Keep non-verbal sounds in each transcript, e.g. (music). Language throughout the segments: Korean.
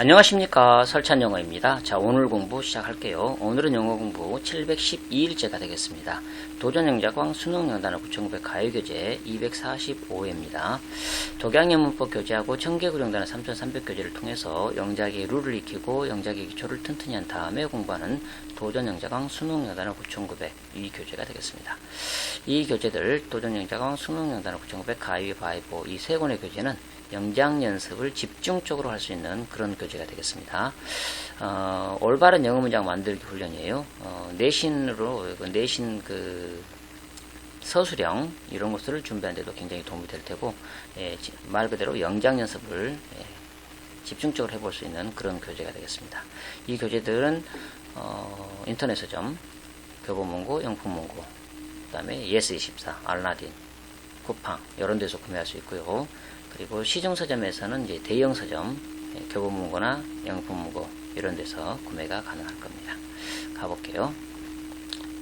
안녕하십니까 설찬 영어입니다. 자 오늘 공부 시작할게요. 오늘은 영어 공부 712일째가 되겠습니다. 도전영자광 수능영단어 9900 가요교재 245회입니다. 독양영문법 교재하고 청개구령단어 3300 교재를 통해서 영작의 룰을 익히고 영작의 기초를 튼튼히 한 다음에 공부하는 도전영자광 수능영단어 9900 이 교재가 되겠습니다. 이 교재들 도전영자광 수능영단어 9900 가위바위보 이 세 권의 교재는 영장 연습을 집중적으로 할 수 있는 그런 교재가 되겠습니다. 어, 올바른 영어 문장 만들기 훈련이에요. 어, 내신으로 그 내신 그 서술형 이런 것들을 준비하는데도 굉장히 도움이 될 테고 예, 지- 말 그대로 영장 연습을 예, 집중적으로 해볼 수 있는 그런 교재가 되겠습니다. 이 교재들은 어, 인터넷 서점, 교보문고, 영풍문고, 그 다음에 예스24, 알라딘, 쿠팡 이런 데서 구매할 수 있고요. 그리고 시중 서점에서는 이제 대형 서점, 예, 교보문고나 영풍문고 이런 데서 구매가 가능할 겁니다. 가볼게요.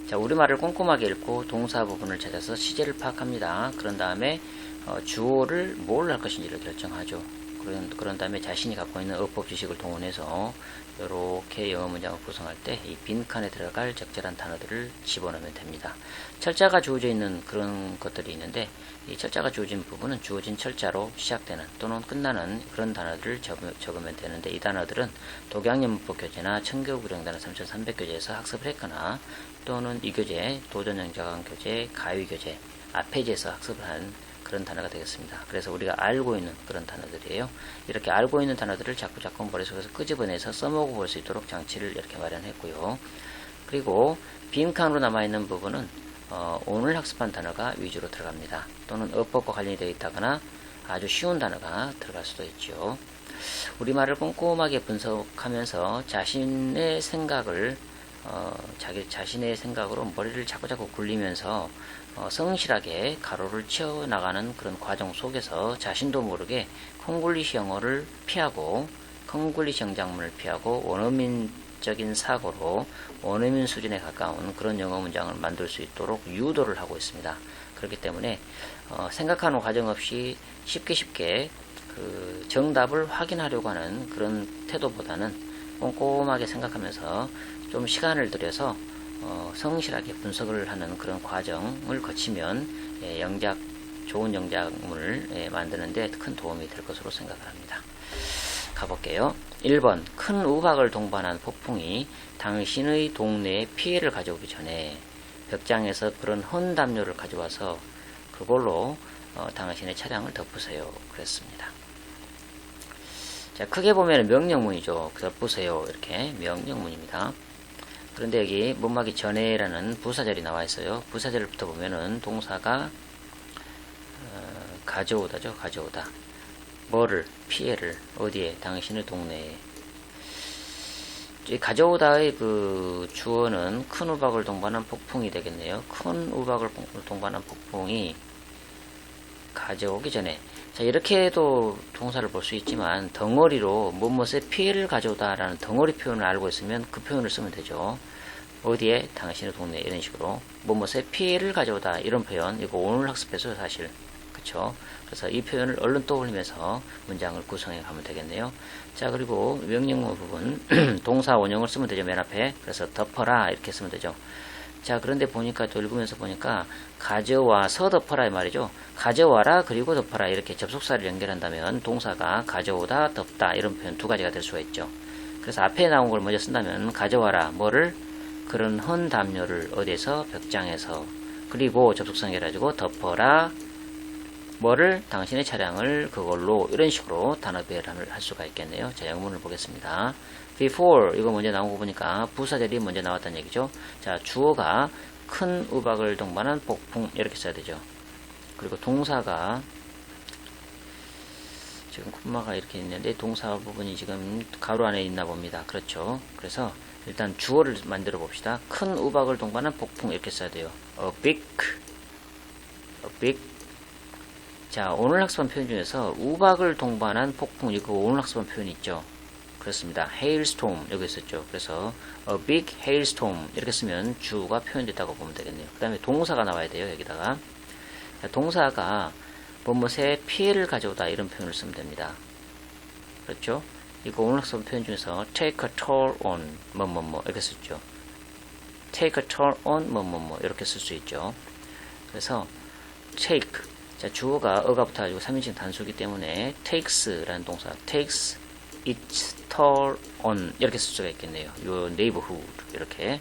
자, 우리말을 꼼꼼하게 읽고 동사 부분을 찾아서 시제를 파악합니다. 그런 다음에 어, 주어를 뭘 할 것인지를 결정하죠. 그런, 그런 다음에 자신이 갖고 있는 어법 지식을 동원해서 이렇게 영어 문장을 구성할 때 이 빈칸에 들어갈 적절한 단어들을 집어넣으면 됩니다. 철자가 주어져 있는 그런 것들이 있는데 이 철자가 주어진 부분은 주어진 철자로 시작되는 또는 끝나는 그런 단어들을 적, 적으면 되는데 이 단어들은 독양연문법 교재나 청교구령단어 3300교재에서 학습을 했거나 또는 이 교재 도전영자강 교재 가위 교재 아페지에서 학습을 한 그런 단어가 되겠습니다. 그래서 우리가 알고 있는 그런 단어들이에요. 이렇게 알고 있는 단어들을 자꾸 자꾸 머릿속에서 끄집어내서 써먹어 볼 수 있도록 장치를 이렇게 마련했고요. 그리고 빈칸으로 남아있는 부분은 어, 오늘 학습한 단어가 위주로 들어갑니다. 또는 어법과 관련이 되어 있다거나 아주 쉬운 단어가 들어갈 수도 있죠. 우리말을 꼼꼼하게 분석하면서 자신의 생각을 어, 자기 자신의 생각으로 머리를 자꾸자꾸 굴리면서 어, 성실하게 가로를 치어 나가는 그런 과정 속에서 자신도 모르게 콩글리시 영어를 피하고 콩글리시 영작문을 피하고 원어민적인 사고로 원어민 수준에 가까운 그런 영어 문장을 만들 수 있도록 유도를 하고 있습니다. 그렇기 때문에 어, 생각하는 과정 없이 쉽게 쉽게 그 정답을 확인하려고 하는 그런 태도보다는 꼼꼼하게 생각하면서 좀 시간을 들여서 어, 성실하게 분석을 하는 그런 과정을 거치면 예, 영작 좋은 영작물을 예, 만드는데 큰 도움이 될 것으로 생각을 합니다. 가볼게요. 1번 큰 우박을 동반한 폭풍이 당신의 동네에 피해를 가져오기 전에 벽장에서 그런 헌 담요를 가져와서 그걸로 어, 당신의 차량을 덮으세요. 그랬습니다. 자, 크게 보면 명령문이죠. 덮으세요. 이렇게 명령문입니다. 그런데 여기 문막이 전에라는 부사절이 나와 있어요. 부사절부터 보면은 동사가 어, 가져오다죠. 가져오다. 뭐를 피해를 어디에 당신의 동네에 이 가져오다의 그 주어는 큰 우박을 동반한 폭풍이 되겠네요. 큰 우박을 동반한 폭풍이 가져오기 전에 자 이렇게도 동사를 볼 수 있지만 덩어리로 무엇에 피해를 가져오다라는 덩어리 표현을 알고 있으면 그 표현을 쓰면 되죠. 어디에? 당신의 동네 이런 식으로. 무엇에 피해를 가져오다. 이런 표현. 이거 오늘 학습해서 사실. 그쵸? 그래서 이 표현을 얼른 떠올리면서 문장을 구성해 가면 되겠네요. 자 그리고 명령어 부분. (clears throat) 동사 원형을 쓰면 되죠 맨 앞에. 그래서 덮어라. 이렇게 쓰면 되죠 자 그런데 보니까 또 읽으면서 보니까 가져와서 덮어라 이 말이죠. 가져와라 그리고 덮어라. 이렇게 접속사를 연결한다면 동사가 가져오다 덮다 이런 표현 두 가지가 될 수가 있죠. 그래서 앞에 나온 걸 먼저 쓴다면 가져와라 뭐를? 그런 헌 담요를 어디에서? 벽장에서. 그리고 접속사 연결해가지고 덮어라 뭐를? 당신의 차량을 그걸로. 이런 식으로 단어 배열을 할 수가 있겠네요. 자 영문을 보겠습니다. Before 이거 먼저 나온 거 보니까 부사절이 먼저 나왔다는 얘기죠. 자 주어가 큰 우박을 동반한 폭풍 이렇게 써야 되죠. 그리고 동사가 지금 콤마가 이렇게 있는데 동사 부분이 지금 가로 안에 있나 봅니다. 그렇죠. 그래서 일단 주어를 만들어 봅시다. 큰 우박을 동반한 폭풍 이렇게 써야 돼요. A big, a big. 자 오늘 학습한 표현 중에서 우박을 동반한 폭풍 이거 오늘 학습한 표현 있죠. 그렇습니다. hailstorm 여기 있었죠. 그래서 a big hailstorm 이렇게 쓰면 주가 표현됐다고 보면 되겠네요. 그 다음에 동사가 나와야 돼요. 여기다가 자, 동사가 뭐뭐에 피해를 가져오다 이런 표현을 쓰면 됩니다. 그렇죠? 이거 오늘 학습 표현 중에서 take a toll on 뭐뭐뭐 이렇게 쓰죠. take a toll on 뭐뭐뭐 이렇게 쓸 수 있죠. 그래서 take 자 주어가 어가 붙어가지고 3인칭 단수기 때문에 takes라는 동사 takes its toll on 이렇게 쓸 수가 있겠네요. your neighborhood 이렇게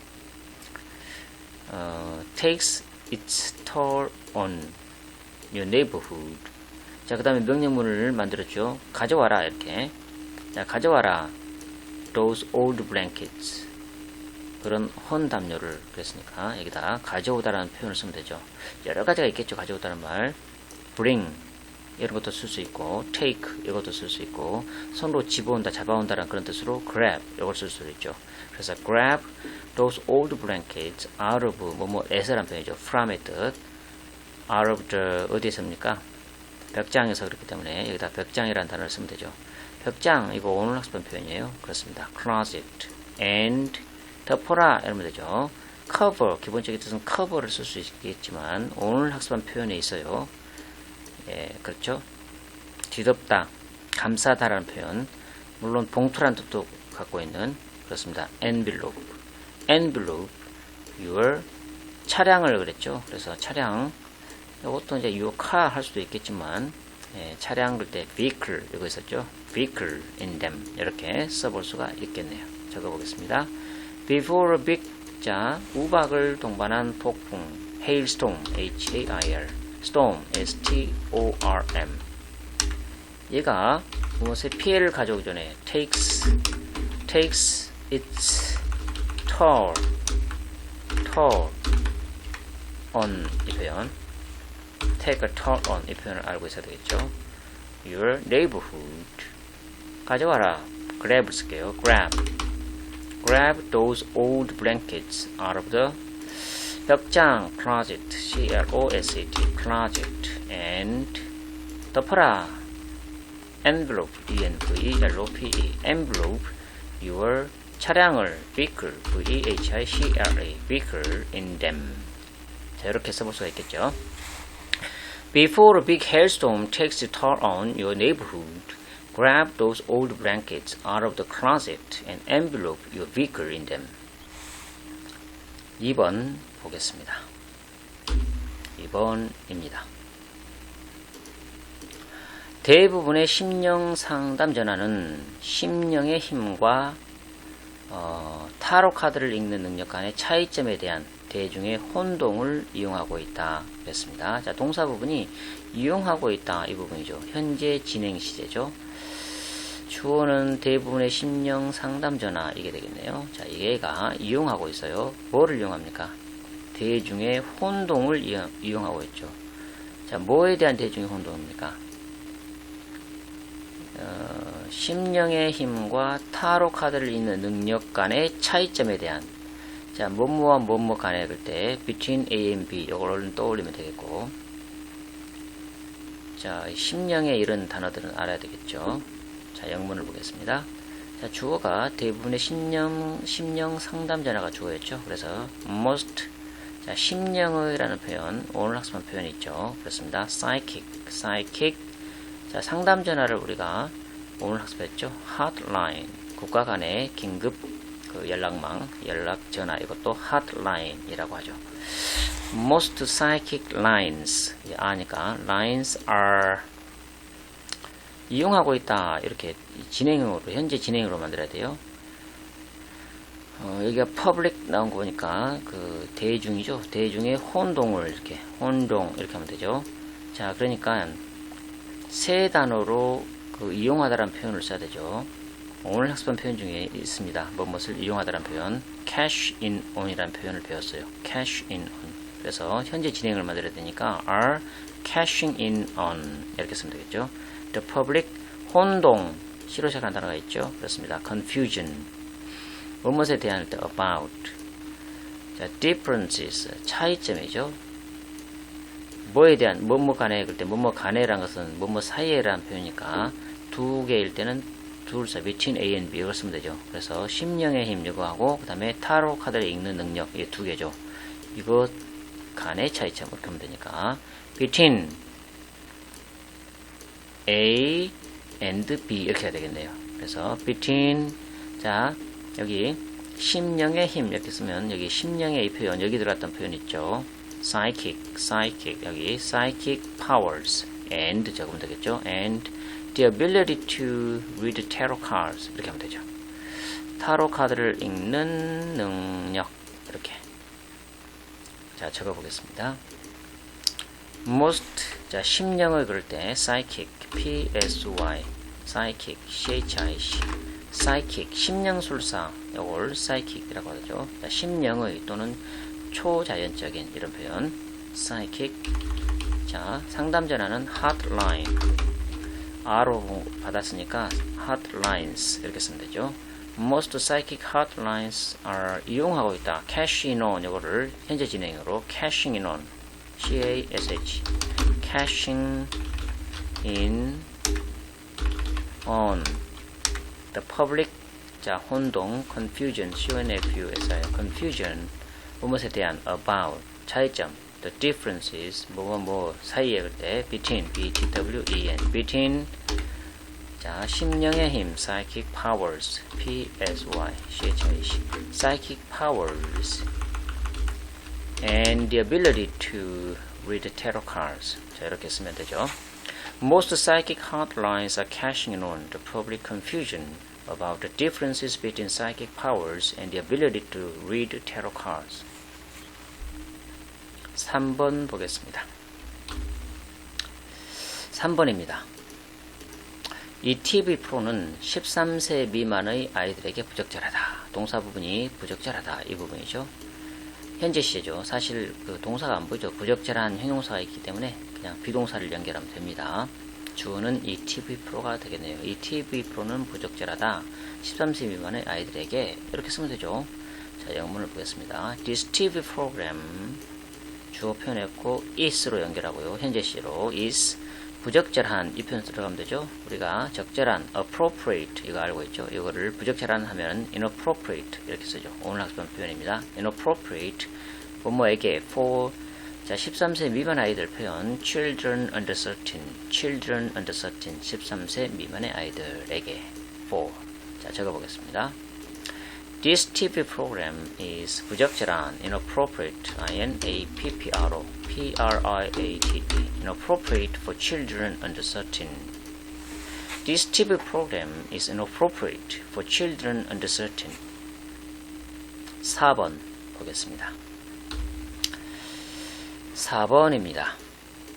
어, takes its toll on your neighborhood 자 그 다음에 명령문을 만들었죠. 가져와라 이렇게 자 가져와라 those old blankets 그런 헌 담요를 그랬으니까 여기다 가져오다라는 표현을 쓰면 되죠. 여러 가지가 있겠죠. 가져오다는 말. bring 이런 것도 쓸 수 있고 take 이것도 쓸 수 있고 손으로 집어온다, 잡아온다라는 그런 뜻으로 grab 이걸 쓸 수도 있죠. 그래서 grab those old blankets out of 뭐뭐 에서란 표현이죠. from의 뜻. out of the 어디에서입니까? 벽장에서 그렇기 때문에 여기다 벽장이라는 단어를 쓰면 되죠. 벽장 이거 오늘 학습한 표현이에요. 그렇습니다. closet and 덮어라 이러면 되죠. cover 기본적인 뜻은 cover를 쓸 수 있겠지만 오늘 학습한 표현에 있어요. 예, 그렇죠. 뒤덮다, 감싸다라는 표현. 물론 봉투란 뜻도 갖고 있는 그렇습니다. envelope, envelope, your 차량을 그랬죠. 그래서 차량 이것도 이제 your car 할 수도 있겠지만 예, 차량 그럴 때 vehicle 이거 있었죠. vehicle in them 이렇게 써볼 수가 있겠네요. 적어보겠습니다. Before a big 자 우박을 동반한 폭풍 hailstorm H-A-I-L storm S-T-O-R-M 얘가 무엇에 피해를 가져오기 전에 takes takes its toll toll on 이 표현 take a toll on 이 표현을 알고 있어야 되겠죠 your neighborhood 가져와라 grab 쓸게요 grab grab those old blankets out of the 벽장 closet C-L-O-S-E-T closet and 덮어라 envelope E-N-V-L-O-P-E envelope your 차량을 vehicle V-E-H-I-C-L-E vehicle in them 자 이렇게 써볼 수가 있겠죠 Before a big hailstorm takes a toll on your neighborhood Grab those old blankets out of the closet and envelope your vehicle in them. 2번 보겠습니다. 2번입니다. 대부분의 심령 상담 전화는 심령의 힘과 어, 타로 카드를 읽는 능력 간의 차이점에 대한 대중의 혼동을 이용하고 있다. 그랬습니다. 자, 동사 부분이 이용하고 있다. 이 부분이죠. 현재 진행 시제죠. 주어는 대부분의 심령 상담 전화 이게 되겠네요. 자, 얘가 이용하고 있어요. 뭐를 이용합니까? 대중의 혼동을 이용, 하고 있죠. 자, 뭐에 대한 대중의 혼동입니까? 어, 심령의 힘과 타로 카드를 읽는 능력 간의 차이점에 대한 자, 뭐뭐와 뭐뭐 간에 그럴 때 between A and B 이걸 떠올리면 되겠고 자, 심령의 이런 단어들은 알아야 되겠죠. 자, 영문을 보겠습니다. 자, 주어가 대부분의 심령, 심령 상담 전화가 주어였죠. 그래서 most, 자, 심령의라는 표현, 오늘 학습한 표현이 있죠. 그렇습니다. psychic, psychic. 자, 상담 전화를 우리가 오늘 학습했죠. hotline, 국가 간의 긴급 그 연락망, 연락 전화, 이것도 hotline이라고 하죠. most psychic lines, 아니까 lines are 이용하고 있다 이렇게 진행으로 현재 진행으로 만들어야 돼요. 어, 여기가 퍼블릭 나온 거 보니까 그 대중이죠. 대중의 혼동을 이렇게 혼동 이렇게 하면 되죠. 자 그러니까 세 단어로 그 이용하다라는 표현을 써야 되죠. 오늘 학습한 표현 중에 있습니다. 뭐뭇을 이용하다라는 표현 cash in on이라는 표현을 배웠어요. cash in on 그래서 현재 진행을 만들어야 되니까 are cashing in on 이렇게 쓰면 되겠죠. the public 혼동 시로 시작하는 단어가 있죠. 그렇습니다. confusion 무엇에 대한 때 about 자, differences 차이점이죠. 뭐에 대한 뭐뭐 간에 그때 뭐뭐 간에란 것은 뭐뭐 사이에라는 표현이니까 두 개일 때는 둘 사이 between A and B 이걸 쓰면 되죠. 그래서 심령의 힘 이거하고 그 다음에 타로 카드를 읽는 능력 이게 두 개죠. 이거 간의 차이점 이렇게 하면 되니까 between A and B 이렇게 해야 되겠네요. 그래서 between 자 여기 심령의 힘 이렇게 쓰면 여기 심령의 이 표현 여기 들어갔던 표현 있죠. psychic, psychic 여기 psychic powers and 적으면 되겠죠. and the ability to read tarot cards 이렇게 하면 되죠. 타로 카드를 읽는 능력 이렇게 자 적어보겠습니다. most 자 심령을 그릴 때 psychic p s y psychic c h i c psychic 심령술사 이걸 psychic이라고 하죠. 자, 심령의 또는 초자연적인 이런 표현 psychic 자 상담 전화는 hotline R로 받았으니까 hotlines 이렇게 쓰면 되죠. Most psychic hotlines are 이용하고 있다. cashing on 이거를 현재 진행으로 cashing in on C-A-S-H cashing in on the public 자 혼동 confusion C-O-N-F-U-S-I confusion 무엇에 대한 about 차이점 the differences 뭐뭐 뭐 사이에 그때 between B-T-W-E-N between 자 심령의 힘 psychic powers P-S-Y C-H-I-C psychic powers and the ability to read tarot cards. 자, 이렇게 쓰면 되죠. Most psychic hotlines are cashing in on the public confusion about the differences between psychic powers and the ability to read tarot cards. 3번 보겠습니다. 3번입니다. 이 TV 프로는 13세 미만의 아이들에게 부적절하다. 동사 부분이 부적절하다. 이 부분이죠. 현재 시제죠. 사실 그 동사가 안 보이죠. 부적절한 형용사가 있기 때문에 그냥 비동사를 연결하면 됩니다. 주어는 이 TV 프로가 되겠네요. 이 TV 프로는 부적절하다. 13세 미만의 아이들에게 이렇게 쓰면 되죠. 자, 영문을 보겠습니다. This TV program 주어 표현했고 is로 연결하고요. 현재 시로 is 부적절한 이 표현 들어가면 되죠. 우리가 적절한 appropriate 이거 알고 있죠. 이거를 부적절한 하면 inappropriate 이렇게 쓰죠. 오늘 학습한 표현입니다. inappropriate 부모에게 for 자 13세 미만 아이들 표현 children under 13 children under 13 13세 미만의 아이들에게 for 자 적어보겠습니다. This TV program is 부적절한, inappropriate, I-N-A-P-P-R-O, P-R-I-A-T-E, inappropriate for children under 13. This TV program is inappropriate for children under 13. 4번 보겠습니다. 4번입니다.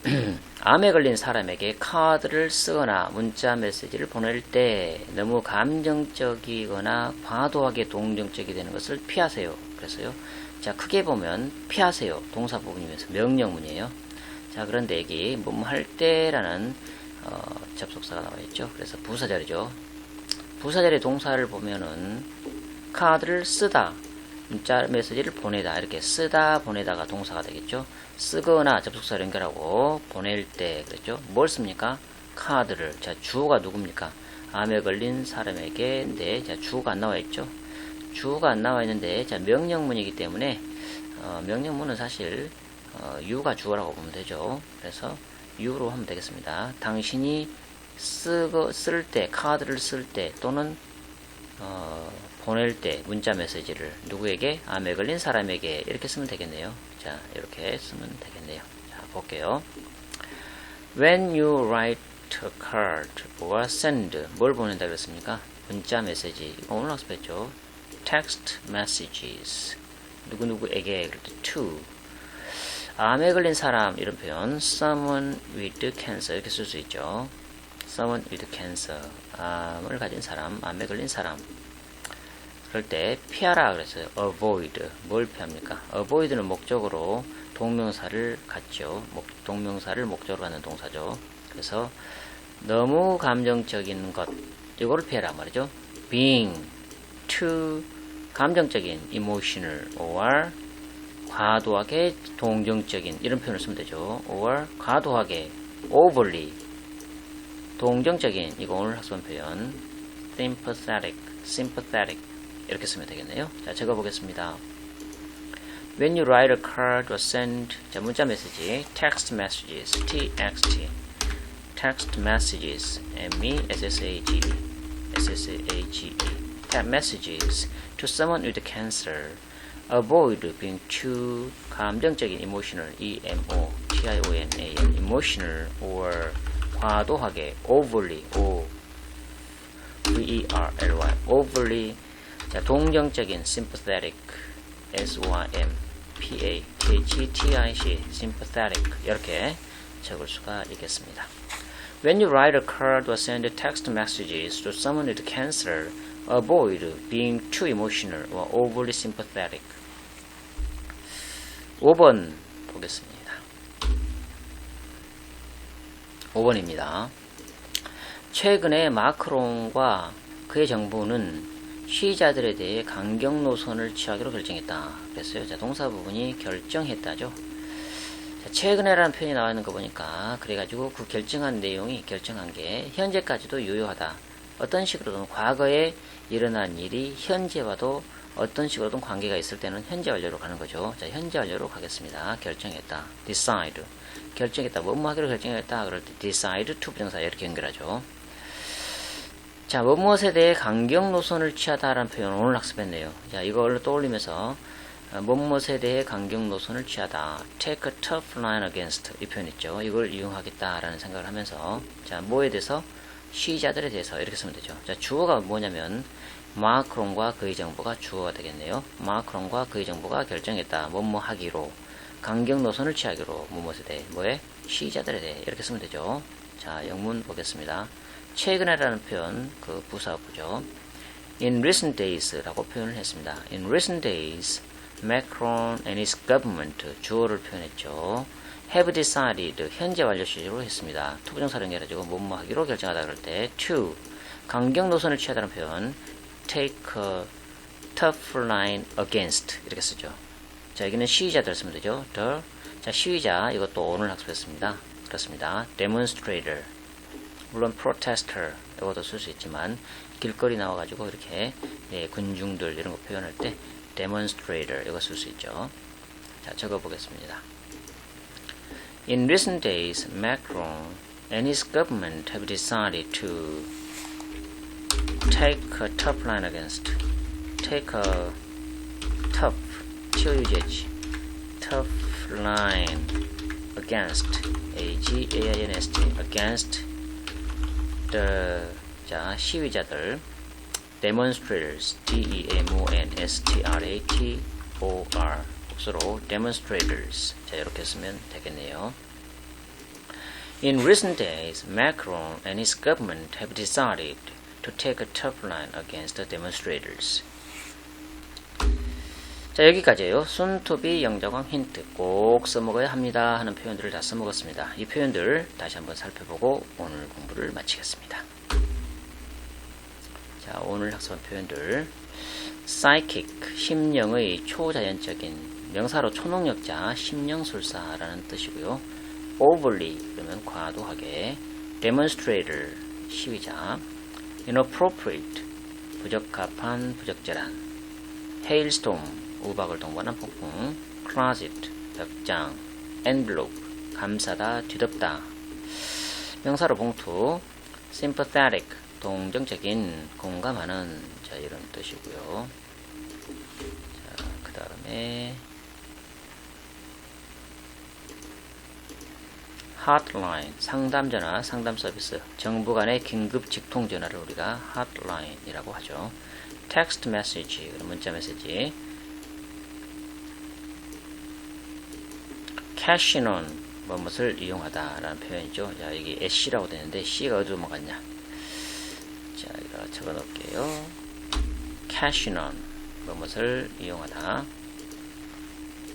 (clears throat) 암에 걸린 사람에게 카드를 쓰거나 문자 메시지를 보낼 때 너무 감정적이거나 과도하게 동정적이 되는 것을 피하세요. 그래서요. 자, 크게 보면 피하세요. 동사 부분이면서 명령문이에요. 자, 그런데 여기 뭐뭐 할 때라는 어, 접속사가 나와 있죠. 그래서 부사절이죠. 부사절의 동사를 보면은 카드를 쓰다, 문자 메시지를 보내다 이렇게 쓰다 보내다가 동사가 되겠죠. 쓰거나 접속사를 연결하고 보낼 때 그랬죠. 뭘 씁니까? 카드를. 자 주어가 누굽니까? 암에 걸린 사람에게 네, 자 주어가 안 나와 있죠. 주어가 안 나와 있는데 자 명령문이기 때문에 어, 명령문은 사실 어, 유가 주어라고 보면 되죠. 그래서 유로 하면 되겠습니다. 당신이 쓰고 쓸 때 카드를 쓸 때 또는 어, 보낼 때 문자 메시지를 누구에게 암에 걸린 사람에게 이렇게 쓰면 되겠네요. 자 이렇게 쓰면 되겠네요. 자 볼게요. When you write a card or send 뭘 보낸다 그랬습니까? 문자 메시지 이거 오늘 학습했죠. Text messages 누구누구에게 그럴 때 to 암에 걸린 사람 이런 표현 someone with cancer 이렇게 쓸 수 있죠. someone with cancer 암을 가진 사람, 암에 걸린 사람 그럴 때 피하라 그랬어요. avoid 뭘 피합니까? avoid는 목적으로 동명사를 갖죠. 목, 동명사를 목적으로 갖는 동사죠. 그래서 너무 감정적인 것 이거를 피해라 말이죠. being too 감정적인 emotional or 과도하게 동정적인 이런 표현을 쓰면 되죠. or 과도하게 overly 동정적인 이거 오늘 학습한 표현 sympathetic sympathetic 이렇게 쓰면 되겠네요. 자, 적어 보겠습니다. When you write a card or send 자, 문자 메시지 text messages TXT text messages M E S S A G S-S-A-G-E. Type messages to someone with cancer. Avoid being too 감정적인 emotional, E-M-O, T-I-O-N-A-L, emotional or 과도하게, overly, O, V-E-R-L-Y, overly 자, 동정적인 sympathetic, S-O-M, P-A-T-H-E-T-I-C, sympathetic 이렇게 적을 수가 있겠습니다. When you write a card or send text messages to someone with cancer, avoid being too emotional or overly sympathetic. 5번 보겠습니다. 5번입니다. 최근에 마크롱과 그의 정부는 시위자들에 대해 강경 노선을 취하기로 결정했다. 그랬어요. 자, 동사 부분이 결정했다죠. 자, 최근에라는 표현이 나와 있는 거 보니까 그래가지고 그 결정한 내용이 결정한 게 현재까지도 유효하다. 어떤 식으로든 과거에 일어난 일이 현재와도 어떤 식으로든 관계가 있을 때는 현재 완료로 가는 거죠. 자, 현재 완료로 가겠습니다. 결정했다. decide. 결정했다. 뭐뭐 하기로 결정했다. 그럴 때 decide to 부정사 이렇게 연결하죠. 자, 뭐무엇에 대해 강경 노선을 취하다라는 표현을 오늘 학습했네요. 자, 이걸 떠올리면서 어, 뭐무엇에 대해 강경 노선을 취하다. take a tough line against 이 표현 있죠. 이걸 이용하겠다라는 생각을 하면서 자, 뭐에 대해서 시위자들에 대해서 이렇게 쓰면 되죠. 자, 주어가 뭐냐면 마크롱과 그의 정부가 주어가 되겠네요. 마크롱과 그의 정부가 결정했다. 뭐뭐 하기로 강경 노선을 취하기로 뭐뭐에 대해 뭐에 시위자들에 대해 이렇게 쓰면 되죠. 자, 영문 보겠습니다. 최근에라는 표현 그 부사구죠. In recent days라고 표현을 했습니다. In recent days, Macron and his government 주어를 표현했죠. have decided 현재 완료 시제로 했습니다. 투부정사를 연결해가지고 뭐뭐 하기로 결정하다 그럴 때 to 강경 노선을 취하다는 표현 take a tough line against 이렇게 쓰죠. 자 여기는 시위자들 쓰면 되죠. the 자 시위자 이것도 오늘 학습했습니다. 그렇습니다. demonstrator 물론 protester 이것도 쓸 수 있지만 길거리 나와가지고 이렇게 예, 군중들 이런 거 표현할 때 demonstrator 이거 쓸 수 있죠. 자 적어보겠습니다. In recent days, Macron and his government have decided to take a tough line against, take a tough, T-O-U-G-H, tough line against, A-G-A-I-N-S-T, against the, 자, 시위자들, demonstrators, D-E-M-O-N-S-T-R-A-T-O-R, 복수로 demonstrators. 자, 이렇게 쓰면 되겠네요. In recent days, Macron and his government have decided to take a tough line against the demonstrators. 자, 여기까지예요. 순투비 영자광 힌트 꼭 써먹어야 합니다 하는 표현들을 다 써먹었습니다. 이 표현들 다시 한번 살펴보고 오늘 공부를 마치겠습니다. 자, 오늘 학습한 표현들 psychic, 심령의 초자연적인 명사로 초능력자, 심령술사라는 뜻이고요. overly, 그러면 과도하게. demonstrator, 시위자. Inappropriate, 부적합한, 부적절한. hailstorm, 우박을 동반한 폭풍. closet, 벽장. envelope, 감싸다, 뒤덮다. 명사로 봉투. sympathetic, 동정적인, 공감하는, 자, 이런 뜻이고요. 자, 그 다음에 hotline 상담 전화 상담 서비스 정부 간의 긴급 직통 전화를 우리가 hotline이라고 하죠. text message 문자 메시지 cashing on 뭐뭇을 이용하다라는 표현이죠. 자 여기 C라고 되는데 C가 어디로 넘어갔냐? 자 여기다 적어 놓을게요. on 뭐뭇을 이용하다.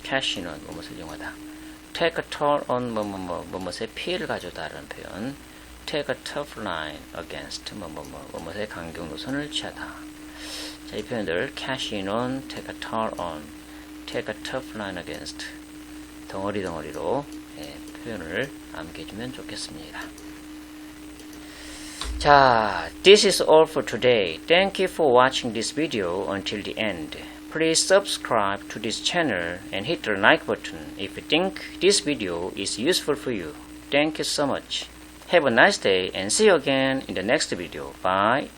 cashing on 뭐뭇을 이용하다. Take a toll on 뭐뭐뭐 뭐뭐의 피해를 가져다라는 표현 take a tough line against 뭐뭐뭐 뭐뭐의 강경 노선을 취하다 자, 이 표현들 cash in on, take a toll on, take a tough line against 덩어리 덩어리로 예, 표현을 암기해주면 좋겠습니다 자, this is all for today. Thank you for watching this video until the end. Please subscribe to this channel and hit the like button if you think this video is useful for you. Thank you so much. Have a nice day and see you again in the next video. Bye.